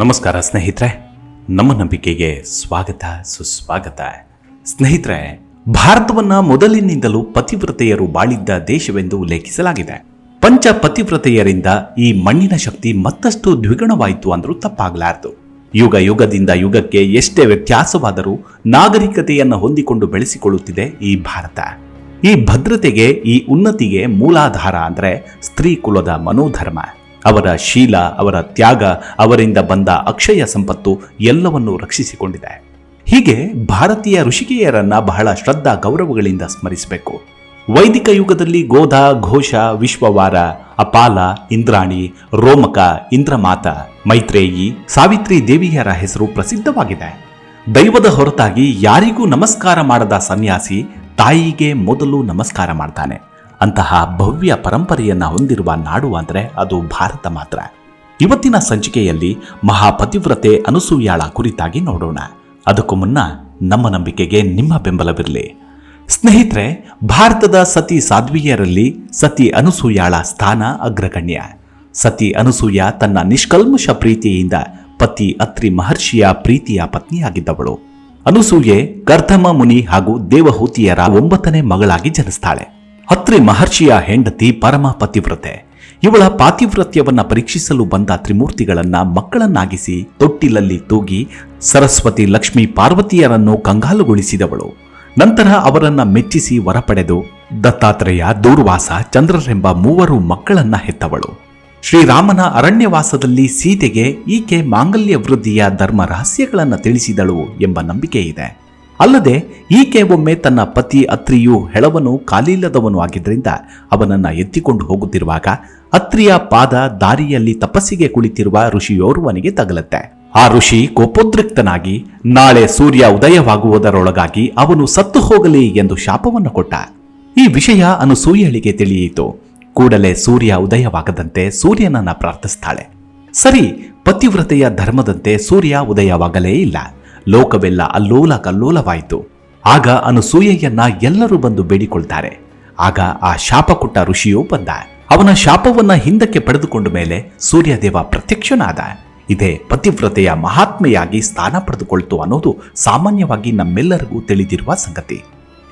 ನಮಸ್ಕಾರ ಸ್ನೇಹಿತರೆ, ನಮ್ಮ ನಂಬಿಕೆಗೆ ಸ್ವಾಗತ, ಸುಸ್ವಾಗತ. ಸ್ನೇಹಿತರೆ, ಭಾರತವನ್ನ ಮೊದಲಿನಿಂದಲೂ ಪತಿವ್ರತೆಯರು ಬಾಳಿದ್ದ ದೇಶವೆಂದು ಉಲ್ಲೇಖಿಸಲಾಗಿದೆ. ಪಂಚ ಪತಿವ್ರತೆಯರಿಂದ ಈ ಮಣ್ಣಿನ ಶಕ್ತಿ ಮತ್ತಷ್ಟು ದ್ವಿಗುಣವಾಯಿತು ಅಂದರೂ ತಪ್ಪಾಗಲಾರದು. ಯುಗ ಯುಗದಿಂದ ಯುಗಕ್ಕೆ ಎಷ್ಟೇ ವ್ಯತ್ಯಾಸವಾದರೂ ನಾಗರಿಕತೆಯನ್ನು ಹೊಂದಿಕೊಂಡು ಬೆಳೆಸಿಕೊಳ್ಳುತ್ತಿದೆ ಈ ಭಾರತ. ಈ ಭದ್ರತೆಗೆ, ಈ ಉನ್ನತಿಗೆ ಮೂಲಾಧಾರ ಅಂದರೆ ಸ್ತ್ರೀ ಕುಲದ ಮನೋಧರ್ಮ. ಅವರ ಶೀಲ, ಅವರ ತ್ಯಾಗ, ಅವರಿಂದ ಬಂದ ಅಕ್ಷಯ ಸಂಪತ್ತು ಎಲ್ಲವನ್ನೂ ರಕ್ಷಿಸಿಕೊಂಡಿದೆ. ಹೀಗೆ ಭಾರತೀಯ ಋಷಿಕೆಯರನ್ನ ಬಹಳ ಶ್ರದ್ಧಾ ಗೌರವಗಳಿಂದ ಸ್ಮರಿಸಬೇಕು. ವೈದಿಕ ಯುಗದಲ್ಲಿ ಗೋಧ, ಘೋಷ, ವಿಶ್ವವಾರ, ಅಪಾಲ, ಇಂದ್ರಾಣಿ, ರೋಮಕ, ಇಂದ್ರಮಾತ, ಮೈತ್ರೇಯಿ, ಸಾವಿತ್ರಿ ದೇವಿಯರ ಹೆಸರು ಪ್ರಸಿದ್ಧವಾಗಿದೆ. ದೈವದ ಹೊರತಾಗಿ ಯಾರಿಗೂ ನಮಸ್ಕಾರ ಮಾಡದ ಸನ್ಯಾಸಿ ತಾಯಿಗೆ ಮೊದಲು ನಮಸ್ಕಾರ ಮಾಡ್ತಾನೆ. ಅಂತಹ ಭವ್ಯ ಪರಂಪರೆಯನ್ನ ಹೊಂದಿರುವ ನಾಡು ಅಂದ್ರೆ ಅದು ಭಾರತ ಮಾತ್ರ. ಇವತ್ತಿನ ಸಂಚಿಕೆಯಲ್ಲಿ ಮಹಾಪತಿವ್ರತೆ ಅನುಸೂಯಾಳ ಕುರಿತಾಗಿ ನೋಡೋಣ. ಅದಕ್ಕೂ ಮುನ್ನ ನಮ್ಮ ನಂಬಿಕೆಗೆ ನಿಮ್ಮ ಬೆಂಬಲವಿರಲಿ. ಸ್ನೇಹಿತರೆ, ಭಾರತದ ಸತಿ ಸಾಧ್ವಿಯರಲ್ಲಿ ಸತಿ ಅನುಸೂಯಾಳ ಸ್ಥಾನ ಅಗ್ರಗಣ್ಯ. ಸತಿ ಅನುಸೂಯ ತನ್ನ ನಿಷ್ಕಲ್ಮಶ ಪ್ರೀತಿಯಿಂದ ಪತಿ ಅತ್ರಿ ಮಹರ್ಷಿಯ ಪ್ರೀತಿಯ ಪತ್ನಿಯಾಗಿದ್ದವಳು. ಅನುಸೂಯೆ ಕರ್ಧಮ ಮುನಿ ಹಾಗೂ ದೇವಹೂತಿಯರ ಒಂಬತ್ತನೇ ಮಗಳಾಗಿ ಜನಿಸ್ತಾಳೆ. ಅತ್ರಿ ಮಹರ್ಷಿಯ ಹೆಂಡತಿ ಪರಮ ಪತಿವ್ರತೆ. ಇವಳ ಪಾತಿವ್ರತ್ಯವನ್ನ ಪರೀಕ್ಷಿಸಲು ಬಂದ ತ್ರಿಮೂರ್ತಿಗಳನ್ನ ಮಕ್ಕಳನ್ನಾಗಿಸಿ ತೊಟ್ಟಿಲಲ್ಲಿ ತೂಗಿ ಸರಸ್ವತಿ ಲಕ್ಷ್ಮಿ ಪಾರ್ವತಿಯರನ್ನು ಕಂಗಾಲುಗೊಳಿಸಿದವಳು. ನಂತರ ಅವರನ್ನ ಮೆಚ್ಚಿಸಿ ವರ ಪಡೆದು ದತ್ತಾತ್ರೇಯ ದೂರ್ವಾಸ ಚಂದ್ರರೆಂಬ ಮೂವರು ಮಕ್ಕಳನ್ನ ಹೆತ್ತವಳು. ಶ್ರೀರಾಮನ ಅರಣ್ಯವಾಸದಲ್ಲಿ ಸೀತೆಗೆ ಈಕೆ ಮಾಂಗಲ್ಯ ವೃದ್ಧಿಯ ಧರ್ಮ ರಹಸ್ಯಗಳನ್ನು ತಿಳಿಸಿದಳು ಎಂಬ ನಂಬಿಕೆ ಇದೆ ಅಲ್ಲದೆ ಈಕೆ ಒಮ್ಮೆ ತನ್ನ ಪತಿ ಅತ್ರಿಯು ಹೆಳವನು ಕಾಲಿಲ್ಲದವನು ಆಗಿದ್ದರಿಂದ ಅವನನ್ನ ಎತ್ತಿಕೊಂಡು ಹೋಗುತ್ತಿರುವಾಗ ಅತ್ರಿಯ ಪಾದ ದಾರಿಯಲ್ಲಿ ತಪಸ್ಸಿಗೆ ಕುಳಿತಿರುವ ಋಷಿಯೋರ್ವನಿಗೆ ತಗಲತ್ತೆ. ಆ ಋಷಿ ಕೋಪೋದ್ರಿಕ್ತನಾಗಿ ನಾಳೆ ಸೂರ್ಯ ಉದಯವಾಗುವುದರೊಳಗಾಗಿ ಅವನು ಸತ್ತು ಹೋಗಲಿ ಎಂದು ಶಾಪವನ್ನು ಕೊಟ್ಟ. ಈ ವಿಷಯ ಅನುಸೂಯಳಿಗೆ ತಿಳಿಯಿತು. ಕೂಡಲೇ ಸೂರ್ಯ ಉದಯವಾಗದಂತೆ ಸೂರ್ಯನನ್ನ ಪ್ರಾರ್ಥಿಸ್ತಾಳೆ. ಸರಿ, ಪತಿವ್ರತೆಯ ಧರ್ಮದಂತೆ ಸೂರ್ಯ ಉದಯವಾಗಲೇ ಇಲ್ಲ. ಲೋಕವೆಲ್ಲ ಅಲ್ಲೋಲ ಕಲ್ಲೋಲವಾಯಿತು ಆಗ ಅನುಸೂಯೆಯನ್ನ ಎಲ್ಲರೂ ಬಂದು ಬೇಡಿಕೊಳ್ತಾರೆ. ಆಗ ಆ ಶಾಪ ಕೊಟ್ಟ ಋಷಿಯೂ ಬಂದ. ಅವನ ಶಾಪವನ್ನ ಹಿಂದಕ್ಕೆ ಪಡೆದುಕೊಂಡ ಮೇಲೆ ಸೂರ್ಯದೇವ ಪ್ರತ್ಯಕ್ಷನಾದ. ಇದೇ ಪತಿವ್ರತೆಯ ಮಹಾತ್ಮೆಯಾಗಿ ಸ್ಥಾನ ಪಡೆದುಕೊಳ್ತು ಅನ್ನೋದು ಸಾಮಾನ್ಯವಾಗಿ ನಮ್ಮೆಲ್ಲರಿಗೂ ತಿಳಿದಿರುವ ಸಂಗತಿ.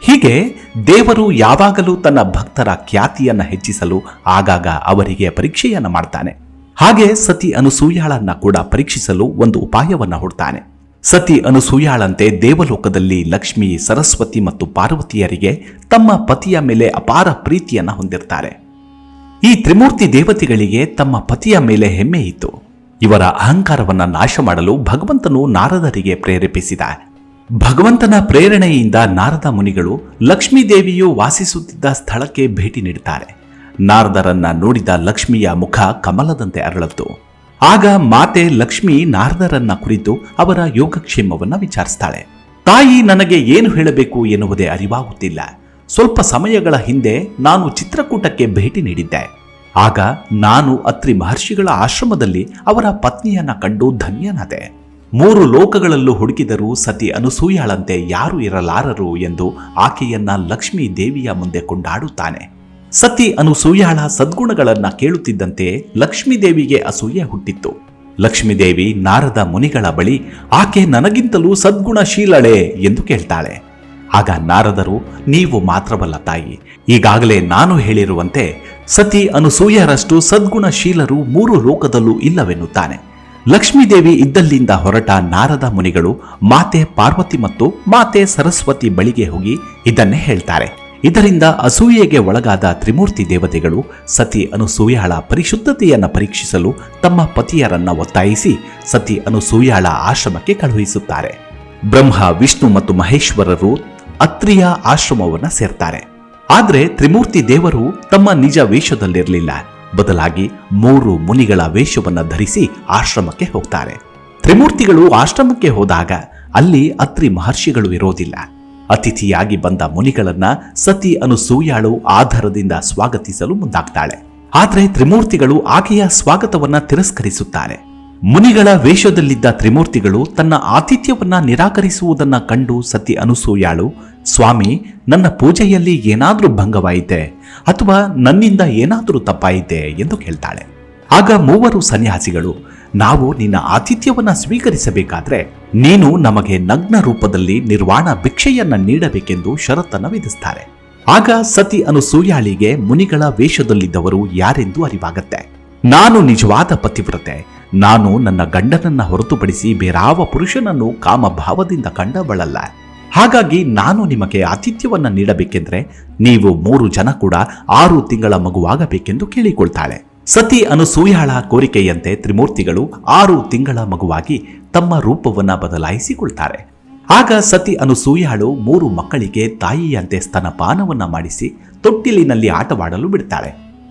ಹೀಗೆ ದೇವರು ಯಾವಾಗಲೂ ತನ್ನ ಭಕ್ತರ ಖ್ಯಾತಿಯನ್ನ ಹೆಚ್ಚಿಸಲು ಆಗಾಗ ಅವರಿಗೆ ಪರೀಕ್ಷೆಯನ್ನ ಮಾಡ್ತಾನೆ. ಹಾಗೆ ಸತಿ ಅನುಸೂಯಾಳನ್ನ ಕೂಡ ಪರೀಕ್ಷಿಸಲು ಒಂದು ಉಪಾಯವನ್ನ ಹುಡ್ತಾನೆ. ಸತಿ ಅನುಸೂಯಾಳಂತೆ ದೇವಲೋಕದಲ್ಲಿ ಲಕ್ಷ್ಮಿ, ಸರಸ್ವತಿ ಮತ್ತು ಪಾರ್ವತಿಯರಿಗೆ ತಮ್ಮ ಪತಿಯ ಮೇಲೆ ಅಪಾರ ಪ್ರೀತಿಯನ್ನ ಹೊಂದಿರ್ತಾರೆ. ಈ ತ್ರಿಮೂರ್ತಿ ದೇವತೆಗಳಿಗೆ ತಮ್ಮ ಪತಿಯ ಮೇಲೆ ಹೆಮ್ಮೆ ಇತ್ತು. ಇವರ ಅಹಂಕಾರವನ್ನು ನಾಶ ಮಾಡಲು ಭಗವಂತನು ನಾರದರಿಗೆ ಪ್ರೇರೇಪಿಸಿದ. ಭಗವಂತನ ಪ್ರೇರಣೆಯಿಂದ ನಾರದ ಮುನಿಗಳು ಲಕ್ಷ್ಮೀ ದೇವಿಯು ವಾಸಿಸುತ್ತಿದ್ದ ಸ್ಥಳಕ್ಕೆ ಭೇಟಿ ನೀಡುತ್ತಾರೆ ನಾರದರನ್ನ ನೋಡಿದ ಲಕ್ಷ್ಮಿಯ ಮುಖ ಕಮಲದಂತೆ ಅರಳತ್ತು. ಆಗ ಮಾತೆ ಲಕ್ಷ್ಮಿ ನಾರದರನ್ನ ಕುರಿತು ಅವರ ಯೋಗಕ್ಷೇಮವನ್ನ ವಿಚಾರಿಸ್ತಾಳೆ. ತಾಯಿ ನನಗೆ ಏನು ಹೇಳಬೇಕು ಎನ್ನುವುದೇ ಅರಿವಾಗುತ್ತಿಲ್ಲ. ಸ್ವಲ್ಪ ಸಮಯಗಳ ಹಿಂದೆ ನಾನು ಚಿತ್ರಕೂಟಕ್ಕೆ ಭೇಟಿ ನೀಡಿದ್ದೆ. ಆಗ ನಾನು ಅತ್ರಿ ಮಹರ್ಷಿಗಳ ಆಶ್ರಮದಲ್ಲಿ ಅವರ ಪತ್ನಿಯನ್ನ ಕಂಡು ಧನ್ಯನಾದೆ. ಮೂರು ಲೋಕಗಳಲ್ಲೂ ಹುಡುಕಿದರೂ ಸತಿ ಅನುಸೂಯಾಳಂತೆ ಯಾರು ಇರಲಾರರು ಎಂದು ಆಕೆಯನ್ನ ಲಕ್ಷ್ಮೀ ದೇವಿಯ ಮುಂದೆ ಕೊಂಡಾಡುತ್ತಾನೆ. ಸತಿ ಅನುಸೂಯಾಳ ಸದ್ಗುಣಗಳನ್ನ ಕೇಳುತ್ತಿದ್ದಂತೆ ಲಕ್ಷ್ಮೀದೇವಿಗೆ ಅಸೂಯೆ ಹುಟ್ಟಿತ್ತು. ಲಕ್ಷ್ಮೀದೇವಿ ನಾರದ ಮುನಿಗಳ ಬಳಿ, ಆಕೆ ನನಗಿಂತಲೂ ಸದ್ಗುಣಶೀಲಳೆ ಎಂದು ಕೇಳ್ತಾಳೆ. ಆಗ ನಾರದರು, ನೀವು ಮಾತ್ರವಲ್ಲ ತಾಯಿ, ಈಗಾಗಲೇ ನಾನು ಹೇಳಿರುವಂತೆ ಸತಿ ಅನುಸೂಯರಷ್ಟು ಸದ್ಗುಣಶೀಲರು ಮೂರು ಲೋಕದಲ್ಲೂ ಇಲ್ಲವೆನ್ನುತ್ತಾನೆ. ಲಕ್ಷ್ಮೀದೇವಿ ಇದ್ದಲ್ಲಿಂದ ಹೊರಟ ನಾರದ ಮುನಿಗಳು ಮಾತೆ ಪಾರ್ವತಿ ಮತ್ತು ಮಾತೆ ಸರಸ್ವತಿ ಬಳಿಗೆ ಹೋಗಿ ಇದನ್ನೇ ಹೇಳ್ತಾರೆ. ಇದರಿಂದ ಅಸೂಯೆಗೆ ಒಳಗಾದ ತ್ರಿಮೂರ್ತಿ ದೇವತೆಗಳು ಸತಿ ಅನುಸೂಯಾಳ ಪರಿಶುದ್ಧತೆಯನ್ನು ಪರೀಕ್ಷಿಸಲು ತಮ್ಮ ಪತಿಯರನ್ನ ಒತ್ತಾಯಿಸಿ ಸತಿ ಅನುಸೂಯಾಳ ಆಶ್ರಮಕ್ಕೆ ಕಳುಹಿಸುತ್ತಾರೆ. ಬ್ರಹ್ಮ, ವಿಷ್ಣು ಮತ್ತು ಮಹೇಶ್ವರರು ಅತ್ರಿಯ ಆಶ್ರಮವನ್ನ ಸೇರ್ತಾರೆ. ಆದರೆ ತ್ರಿಮೂರ್ತಿ ದೇವರು ತಮ್ಮ ನಿಜ ವೇಷದಲ್ಲಿರಲಿಲ್ಲ. ಬದಲಾಗಿ ಮೂರು ಮುನಿಗಳ ವೇಷವನ್ನು ಧರಿಸಿ ಆಶ್ರಮಕ್ಕೆ ಹೋಗ್ತಾರೆ. ತ್ರಿಮೂರ್ತಿಗಳು ಆಶ್ರಮಕ್ಕೆ ಹೋದಾಗ ಅಲ್ಲಿ ಅತ್ರಿ ಮಹರ್ಷಿಗಳು ಇರೋದಿಲ್ಲ. ಅತಿಥಿಯಾಗಿ ಬಂದ ಮುನಿಗಳನ್ನ ಸತಿ ಅನುಸೂಯಾಳು ಆಧಾರದಿಂದ ಸ್ವಾಗತಿಸಲು ಮುಂದಾಗ್ತಾಳೆ. ಆದರೆ ತ್ರಿಮೂರ್ತಿಗಳು ಆಕೆಯ ಸ್ವಾಗತವನ್ನ ತಿರಸ್ಕರಿಸುತ್ತಾರೆ. ಮುನಿಗಳ ವೇಷದಲ್ಲಿದ್ದ ತ್ರಿಮೂರ್ತಿಗಳು ತನ್ನ ಆತಿಥ್ಯವನ್ನ ನಿರಾಕರಿಸುವುದನ್ನ ಕಂಡು ಸತಿ ಅನುಸೂಯಾಳು ಸ್ವಾಮಿ, ನನ್ನ ಪೂಜೆಯಲ್ಲಿ ಏನಾದರೂ ಭಂಗವಾಯಿತೆ? ಅಥವಾ ನನ್ನಿಂದ ಏನಾದರೂ ತಪ್ಪಾಯಿತೆ? ಎಂದು ಕೇಳ್ತಾಳೆ. ಆಗ ಮೂವರು ಸನ್ಯಾಸಿಗಳು ನಾವು ನಿನ್ನ ಆತಿಥ್ಯವನ್ನ ಸ್ವೀಕರಿಸಬೇಕಾದ್ರೆ ನೀನು ನಮಗೆ ನಗ್ನ ರೂಪದಲ್ಲಿ ನಿರ್ವಾಣ ಭಿಕ್ಷೆಯನ್ನ ನೀಡಬೇಕೆಂದು ಷರತ್ತನ್ನು ವಿಧಿಸ್ತಾರೆ. ಆಗ ಸತಿ ಅನುಸೂಯಾಳಿಗೆ ಮುನಿಗಳ ವೇಷದಲ್ಲಿದ್ದವರು ಯಾರೆಂದು ಅರಿವಾಗತ್ತೆ. ನಾನು ನಿಜವಾದ ಪತಿವ್ರತೆ. ನಾನು ನನ್ನ ಗಂಡನನ್ನ ಹೊರತುಪಡಿಸಿ ಬೇರಾವ ಪುರುಷನನ್ನು ಕಾಮಭಾವದಿಂದ ಕಂಡಬಳಲ್ಲ. ಹಾಗಾಗಿ ನಾನು ನಿಮಗೆ ಆತಿಥ್ಯವನ್ನ ನೀಡಬೇಕೆಂದ್ರೆ ನೀವು ಮೂರು ಜನ ಕೂಡ ಆರು ತಿಂಗಳ ಮಗುವಾಗಬೇಕೆಂದು ಕೇಳಿಕೊಳ್ತಾಳೆ. ಸತಿ ಅನುಸೂಯಾಳ ಕೋರಿಕೆಯಂತೆ ತ್ರಿಮೂರ್ತಿಗಳು ಆರು ತಿಂಗಳ ಮಗುವಾಗಿ ತಮ್ಮ ರೂಪವನ್ನ ಬದಲಾಯಿಸಿಕೊಳ್ತಾರೆ. ಆಗ ಸತಿ ಅನುಸೂಯಾಳು ಮೂರು ಮಕ್ಕಳಿಗೆ ತಾಯಿಯಂತೆ ಸ್ತನಪಾನವನ್ನ ಮಾಡಿಸಿ ತೊಟ್ಟಿಲಿನಲ್ಲಿ ಆಟವಾಡಲು ಬಿಡ್ತಾಳೆ.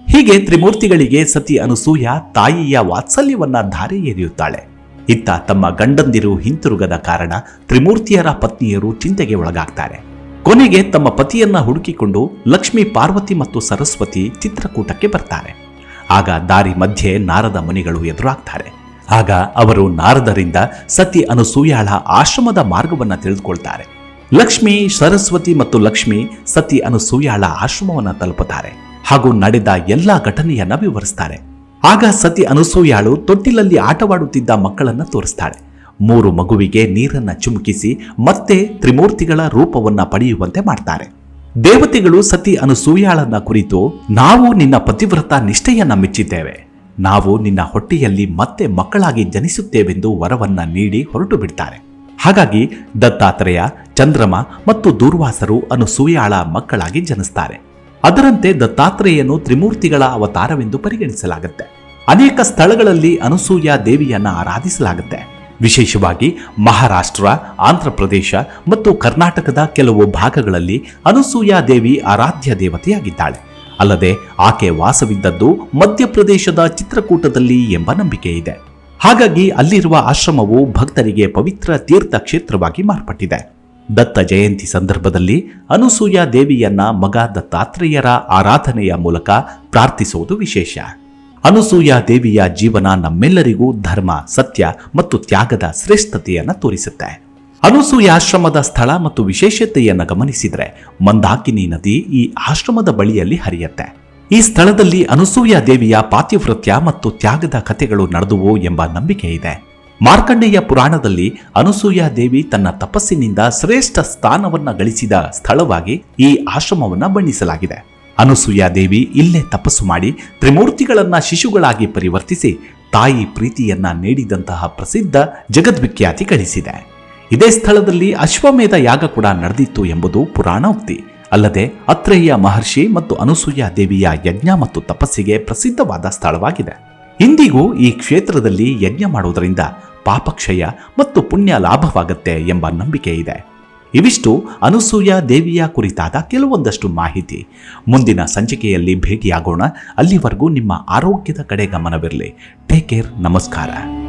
ಹೀಗೆ ತ್ರಿಮೂರ್ತಿಗಳಿಗೆ ಸತಿ ಅನುಸೂಯ ತಾಯಿಯ ವಾತ್ಸಲ್ಯವನ್ನ ಧಾರೆ ಎರೆಯುತ್ತಾಳೆ. ಇತ್ತ ತಮ್ಮ ಗಂಡಂದಿರು ಹಿಂತಿರುಗದ ಕಾರಣ ತ್ರಿಮೂರ್ತಿಯರ ಪತ್ನಿಯರು ಚಿಂತೆಗೆ ಒಳಗಾಗ್ತಾರೆ. ಕೊನೆಗೆ ತಮ್ಮ ಪತಿಯನ್ನ ಹುಡುಕಿಕೊಂಡು ಲಕ್ಷ್ಮೀ ಪಾರ್ವತಿ ಮತ್ತು ಸರಸ್ವತಿ ಚಿತ್ರಕೂಟಕ್ಕೆ ಬರ್ತಾರೆ. ಆಗ ದಾರಿ ಮಧ್ಯೆ ನಾರದ ಮುನಿಗಳು ಎದುರಾಗ್ತಾರೆ. ಆಗ ಅವರು ನಾರದರಿಂದ ಸತಿ ಅನುಸೂಯಾಳ ಆಶ್ರಮದ ಮಾರ್ಗವನ್ನು ತಿಳಿದುಕೊಳ್ತಾರೆ. ಲಕ್ಷ್ಮಿ, ಸರಸ್ವತಿ ಮತ್ತು ಲಕ್ಷ್ಮಿ ಸತಿ ಅನುಸೂಯಾಳ ಆಶ್ರಮವನ್ನು ತಲುಪುತ್ತಾರೆ. ಹಾಗೂ ನಡೆದ ಎಲ್ಲಾ ಘಟನೆಯನ್ನ ವಿವರಿಸ್ತಾರೆ ಆಗ ಸತಿ ಅನುಸೂಯಾಳು ತೊಟ್ಟಿಲಲ್ಲಿ ಆಟವಾಡುತ್ತಿದ್ದ ಮಕ್ಕಳನ್ನ ತೋರಿಸ್ತಾಳೆ. ಮೂರು ಮಗುವಿಗೆ ನೀರನ್ನ ಚುಮುಕಿಸಿ ಮತ್ತೆ ತ್ರಿಮೂರ್ತಿಗಳ ರೂಪವನ್ನ ಪಡೆಯುವಂತೆ ಮಾಡ್ತಾರೆ. ದೇವತೆಗಳು ಸತಿ ಅನುಸೂಯಾಳನ್ನ ಕುರಿತು ನಾವು ನಿನ್ನ ಪತಿವ್ರತ ನಿಷ್ಠೆಯನ್ನ ಮೆಚ್ಚಿದ್ದೇವೆ. ನಾವು ನಿನ್ನ ಹೊಟ್ಟೆಯಲ್ಲಿ ಮತ್ತೆ ಮಕ್ಕಳಾಗಿ ಜನಿಸುತ್ತೇವೆಂದು ವರವನ್ನ ನೀಡಿ ಹೊರಟು ಬಿಡ್ತಾರೆ. ಹಾಗಾಗಿ ದತ್ತಾತ್ರೇಯ, ಚಂದ್ರಮ ಮತ್ತು ದೂರ್ವಾಸರು ಅನುಸೂಯಾಳ ಮಕ್ಕಳಾಗಿ ಜನಿಸ್ತಾರೆ. ಅದರಂತೆ ದತ್ತಾತ್ರೇಯನು ತ್ರಿಮೂರ್ತಿಗಳ ಅವತಾರವೆಂದು ಪರಿಗಣಿಸಲಾಗುತ್ತೆ. ಅನೇಕ ಸ್ಥಳಗಳಲ್ಲಿ ಅನುಸೂಯ ದೇವಿಯನ್ನ ಆರಾಧಿಸಲಾಗುತ್ತೆ. ವಿಶೇಷವಾಗಿ ಮಹಾರಾಷ್ಟ್ರ, ಆಂಧ್ರಪ್ರದೇಶ ಮತ್ತು ಕರ್ನಾಟಕದ ಕೆಲವು ಭಾಗಗಳಲ್ಲಿ ಅನುಸೂಯಾ ದೇವಿ ಆರಾಧ್ಯ ದೇವತೆಯಾಗಿದ್ದಾಳೆ. ಅಲ್ಲದೆ ಆಕೆ ವಾಸವಿದ್ದದ್ದು ಮಧ್ಯಪ್ರದೇಶದ ಚಿತ್ರಕೂಟದಲ್ಲಿ ಎಂಬ ನಂಬಿಕೆ ಇದೆ. ಹಾಗಾಗಿ ಅಲ್ಲಿರುವ ಆಶ್ರಮವು ಭಕ್ತರಿಗೆ ಪವಿತ್ರ ತೀರ್ಥ ಕ್ಷೇತ್ರವಾಗಿ ಮಾರ್ಪಟ್ಟಿದೆ. ದತ್ತ ಜಯಂತಿ ಸಂದರ್ಭದಲ್ಲಿ ಅನುಸೂಯ ದೇವಿಯನ್ನ ಮಗ ದತ್ತಾತ್ರೇಯರ ಆರಾಧನೆಯ ಮೂಲಕ ಪ್ರಾರ್ಥಿಸುವುದು ವಿಶೇಷ. ಅನುಸೂಯ ದೇವಿಯ ಜೀವನ ನಮ್ಮೆಲ್ಲರಿಗೂ ಧರ್ಮ, ಸತ್ಯ ಮತ್ತು ತ್ಯಾಗದ ಶ್ರೇಷ್ಠತೆಯನ್ನು ತೋರಿಸುತ್ತೆ. ಅನುಸೂಯಾಶ್ರಮದ ಸ್ಥಳ ಮತ್ತು ವಿಶೇಷತೆಯನ್ನು ಗಮನಿಸಿದರೆ ಮಂದಾಕಿನಿ ನದಿ ಈ ಆಶ್ರಮದ ಬಳಿಯಲ್ಲಿ ಹರಿಯುತ್ತೆ. ಈ ಸ್ಥಳದಲ್ಲಿ ಅನುಸೂಯ ದೇವಿಯ ಪಾತಿವೃತ್ಯ ಮತ್ತು ತ್ಯಾಗದ ಕಥೆಗಳು ನಡೆದುವು ಎಂಬ ನಂಬಿಕೆ ಇದೆ. ಮಾರ್ಕಂಡೇಯ ಪುರಾಣದಲ್ಲಿ ಅನುಸೂಯ ದೇವಿ ತನ್ನ ತಪಸ್ಸಿನಿಂದ ಶ್ರೇಷ್ಠ ಸ್ಥಾನವನ್ನು ಗಳಿಸಿದ ಸ್ಥಳವಾಗಿ ಈ ಆಶ್ರಮವನ್ನು ಬಣ್ಣಿಸಲಾಗಿದೆ. ಅನುಸೂಯ ದೇವಿ ಇಲ್ಲೇ ತಪಸ್ಸು ಮಾಡಿ ತ್ರಿಮೂರ್ತಿಗಳನ್ನ ಶಿಶುಗಳಾಗಿ ಪರಿವರ್ತಿಸಿ ತಾಯಿ ಪ್ರೀತಿಯನ್ನ ನೀಡಿದಂತಹ ಪ್ರಸಿದ್ಧ ಜಗದ್ವಿಖ್ಯಾತಿ ಗಳಿಸಿದೆ. ಇದೇ ಸ್ಥಳದಲ್ಲಿ ಅಶ್ವಮೇಧ ಯಾಗ ಕೂಡ ನಡೆದಿತ್ತು ಎಂಬುದು ಪುರಾಣೋಕ್ತಿ. ಅಲ್ಲದೆ ಅತ್ರೇಯ ಮಹರ್ಷಿ ಮತ್ತು ಅನುಸೂಯ ದೇವಿಯ ಯಜ್ಞ ಮತ್ತು ತಪಸ್ಸಿಗೆ ಪ್ರಸಿದ್ಧವಾದ ಸ್ಥಳವಾಗಿದೆ. ಇಂದಿಗೂ ಈ ಕ್ಷೇತ್ರದಲ್ಲಿ ಯಜ್ಞ ಮಾಡುವುದರಿಂದ ಪಾಪಕ್ಷಯ ಮತ್ತು ಪುಣ್ಯ ಲಾಭವಾಗುತ್ತೆ ಎಂಬ ನಂಬಿಕೆ ಇದೆ. ಇವಿಷ್ಟು ಅನುಸೂಯ ದೇವಿಯ ಕುರಿತಾದ ಕೆಲವೊಂದಷ್ಟು ಮಾಹಿತಿ. ಮುಂದಿನ ಸಂಚಿಕೆಯಲ್ಲಿ ಭೇಟಿಯಾಗೋಣ. ಅಲ್ಲಿವರೆಗೂ ನಿಮ್ಮ ಆರೋಗ್ಯದ ಕಡೆ ಗಮನವಿರಲಿ. ಟೇಕ್ ಕೇರ್ ನಮಸ್ಕಾರ.